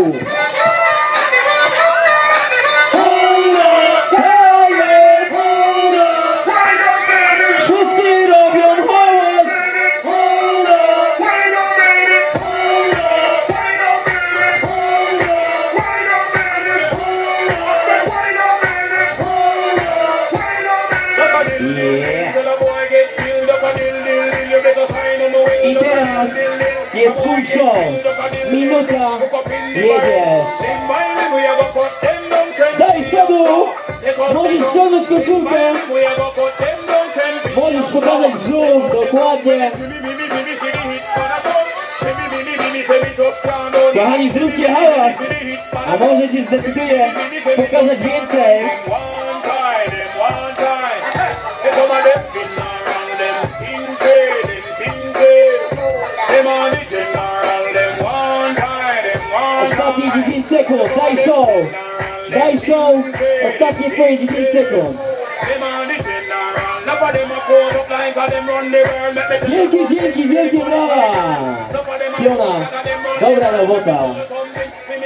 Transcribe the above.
Yeah. Jest twój show. Minuta, jedziesz. Daj przodu! Możesz ściągnąć koszulkę. Możesz pokazać brzuch, dokładnie. Kochani, zróbcie hałas. A może cię zdecyduje pokazać więcej. Ostatnie 10 sekund, daj show. Daj show. Ostatnie swoje 10 sekund. Wielkie dzięki, wielkie brawa. Piona, dobra robota.